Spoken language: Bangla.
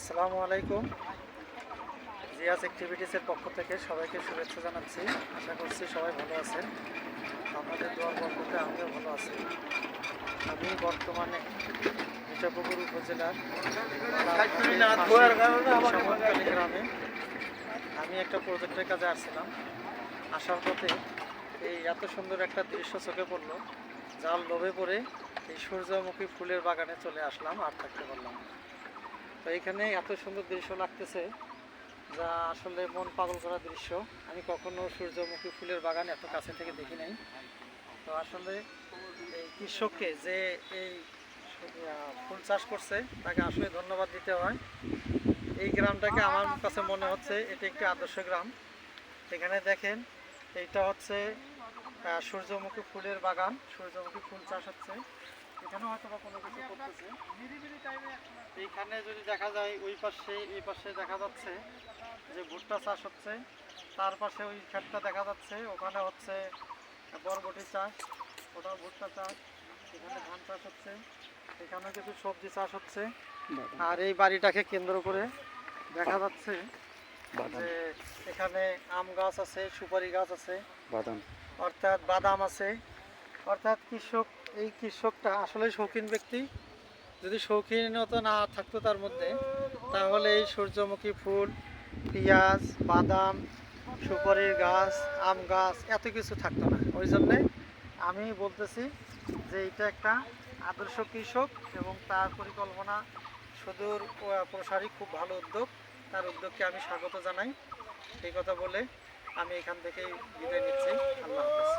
আসসালামু আলাইকুম। জিয়াস অ্যাক্টিভিটিসের পক্ষ থেকে সবাইকে শুভেচ্ছা জানাচ্ছি। আশা করছি সবাই ভালো আছেন। আমাদের দোয়ার বরকতে আমিও ভালো আছি। আমি বর্তমানে মিঠাপুকুর উপজেলার গ্রামে আমি একটা প্রজেক্টের কাজে আসছিলাম। আসার পথে এই এত সুন্দর একটা দৃশ্য চোখে পড়ল। যার লোভে পড়ে এই সূর্যমুখী ফুলের বাগানে চলে আসলাম আর থাকতে পারলাম। তো এখানে এত সুন্দর দৃশ্য লাগতেছে যা আসলে মন পাগল করা দৃশ্য। আমি কখনো সূর্যমুখী ফুলের বাগান এত কাছে থেকে দেখি নাই। তো আসলে এই কৃষককে যে এই ফুল চাষ করছে, তাকে আসলে ধন্যবাদ দিতে হয়। এই গ্রামটাকে আমার কাছে মনে হচ্ছে এটি একটি আদর্শ গ্রাম। এখানে দেখেন, এইটা হচ্ছে সূর্যমুখী ফুলের বাগান, সূর্যমুখী ফুল চাষ হচ্ছে। এখানে হয়তো বা কোনো কিছু করতেছে। এইখানে যদি দেখা যায় ওই পাশে এই পাশে দেখা যাচ্ছে যে ভুট্টা চাষ হচ্ছে। তার পাশে ওই ক্ষেতটা দেখা যাচ্ছে ওখানে হচ্ছে বরবটি চাষ ওটা ভুট্টা চাষ এখানে ধান চাষ হচ্ছে এখানে কিছু সবজি চাষ হচ্ছে। আর এই বাড়িটাকে কেন্দ্র করে দেখা যাচ্ছে যে এখানে আম গাছ আছে সুপারি গাছ আছে বাদাম। অর্থাৎ বাদাম আছে। অর্থাৎ কৃষক এই কৃষকটা আসলে শৌখিন ব্যক্তি। যদি শৌখিনতা না থাকতো তার মধ্যে, তাহলে এই সূর্যমুখী ফুল, পেঁয়াজ, বাদাম, সুপারির গাছ, আম গাছ, এত কিছু থাকতো না। ওই জন্যে আমি বলতেছি যে এটা একটা আদর্শ কৃষক এবং তার পরিকল্পনা সুদূর প্রসারী খুব ভালো উদ্যোগ। তার উদ্যোগকে আমি স্বাগত জানাই। এই কথা বলে আমি এখান থেকেই বিদায় নিচ্ছি। আল্লাহ হাফেজ।